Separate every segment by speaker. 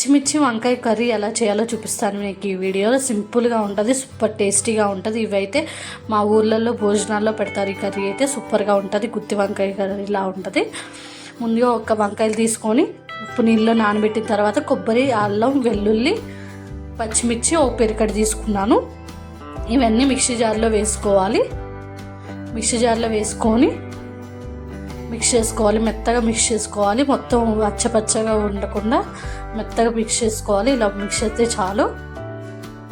Speaker 1: పచ్చిమిర్చి వంకాయ కర్రీ ఎలా చేయాలో చూపిస్తాను మీకు ఈ వీడియోలో. సింపుల్గా ఉంటుంది సూపర్ టేస్టీగా ఉంటుంది. ఇవైతే మా ఊర్లలో భోజనాల్లో పెడతారు. ఈ కర్రీ అయితే సూపర్గా ఉంటుంది గుత్తి వంకాయ కర్రీ ఇలా ఉంటుంది. ముందుగా ఒక వంకాయలు తీసుకొని ఉప్పు నీళ్ళలో నానబెట్టిన తర్వాత కొబ్బరి అల్లం వెల్లుల్లి పచ్చిమిర్చి ఒక పెరికడ తీసుకున్నాను. ఇవన్నీ మిక్సీ జార్లో వేసుకోవాలి. మిక్సీ జార్లో వేసుకొని మిక్స్ చేసుకోవాలి మెత్తగా మిక్స్ చేసుకోవాలి. మొత్తం అచ్చపచ్చగా ఉండకుండా మెత్తగా మిక్స్ చేసుకోవాలి. ఇలా మిక్స్ అయితే చాలు.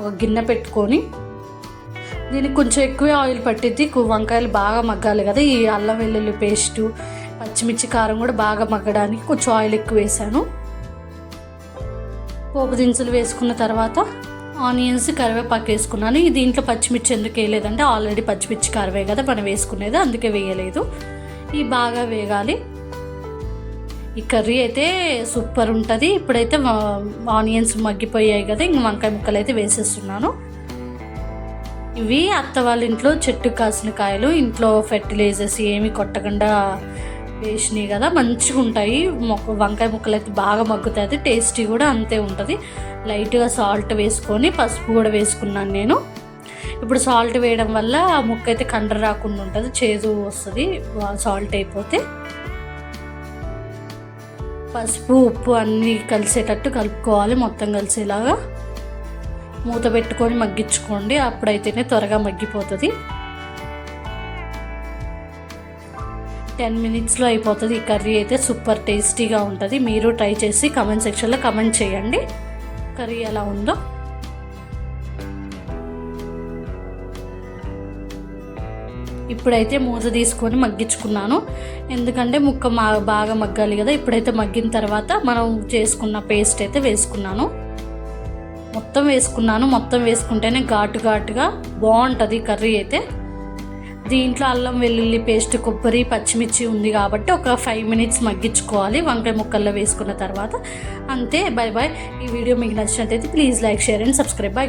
Speaker 1: ఒక గిన్నె పెట్టుకొని దీనికి కొంచెం ఎక్కువే ఆయిల్ పట్టిద్ది. వంకాయలు బాగా మగ్గాలి కదా. ఈ అల్లం వెల్లుల్లి పేస్టు పచ్చిమిర్చి కారం కూడా బాగా మగ్గడానికి కొంచెం ఆయిల్ ఎక్కువ వేసాను. పోపు దినుసులు వేసుకున్న తర్వాత ఆనియన్స్ కరివేపాకు వేసుకున్నాను. దీంట్లో పచ్చిమిర్చి ఎందుకు వేయలేదంటే ఆల్రెడీ పచ్చిమిర్చి కరివే కదా మనం వేసుకునేది. అందుకే వేయలేదు. ఇవి బాగా వేగాలి. ఈ కర్రీ అయితే సూపర్ ఉంటుంది. ఇప్పుడైతే ఆనియన్స్ మగ్గిపోయాయి కదా ఇంక వంకాయ ముక్కలు అయితే వేసేస్తున్నాను. ఇవి అత్త వాళ్ళ ఇంట్లో చెట్టు కాసిన కాయలు ఇంట్లో ఫెర్టిలైజర్స్ ఏమి కొట్టకుండా వేసినాయి కదా మంచిగా ఉంటాయి. మొక్క వంకాయ ముక్కలు అయితే బాగా మగ్గుతుంది టేస్టీ కూడా అంతే ఉంటుంది. లైట్గా సాల్ట్ వేసుకొని పసుపు కూడా వేసుకున్నాను నేను. ఇప్పుడు సాల్ట్ వేయడం వల్ల ఆ ముక్క అయితే కండ రాకుండా ఉంటుంది చేదు వస్తుంది సాల్ట్ అయిపోతే పసుపు ఉప్పు అన్నీ కలిసేటట్టు కలుపుకోవాలి మొత్తం కలిసేలాగా. మూత పెట్టుకొని మగ్గించుకోండి అప్పుడైతేనే త్వరగా మగ్గిపోతుంది. టెన్ మినిట్స్లో అయిపోతుంది ఈ కర్రీ అయితే సూపర్ టేస్టీగా ఉంటుంది. మీరు ట్రై చేసి కమెంట్ సెక్షన్లో కమెంట్ చేయండి. కర్రీ ఎలా ఉందో. ఇప్పుడైతే మూత తీసుకొని మగ్గించుకున్నాను. ఎందుకంటే ముక్క మా బాగా మగ్గాలి కదా. ఇప్పుడైతే మగ్గిన తర్వాత మనం చేసుకున్న పేస్ట్ అయితే వేసుకున్నాను. మొత్తం వేసుకున్నాను. మొత్తం వేసుకుంటేనే ఘాటు ఘాటుగా బాగుంటుంది కర్రీ అయితే. దీంట్లో అల్లం వెల్లుల్లి పేస్ట్ కొబ్బరి పచ్చిమిర్చి ఉంది కాబట్టి ఒక ఫైవ్ మినిట్స్ మగ్గించుకోవాలి. వంకాయ ముక్కల్లో వేసుకున్న తర్వాత. అంతే. బాయ్ బాయ్ ఈ వీడియో మీకు నచ్చినట్టయితే please like share and subscribe. Bye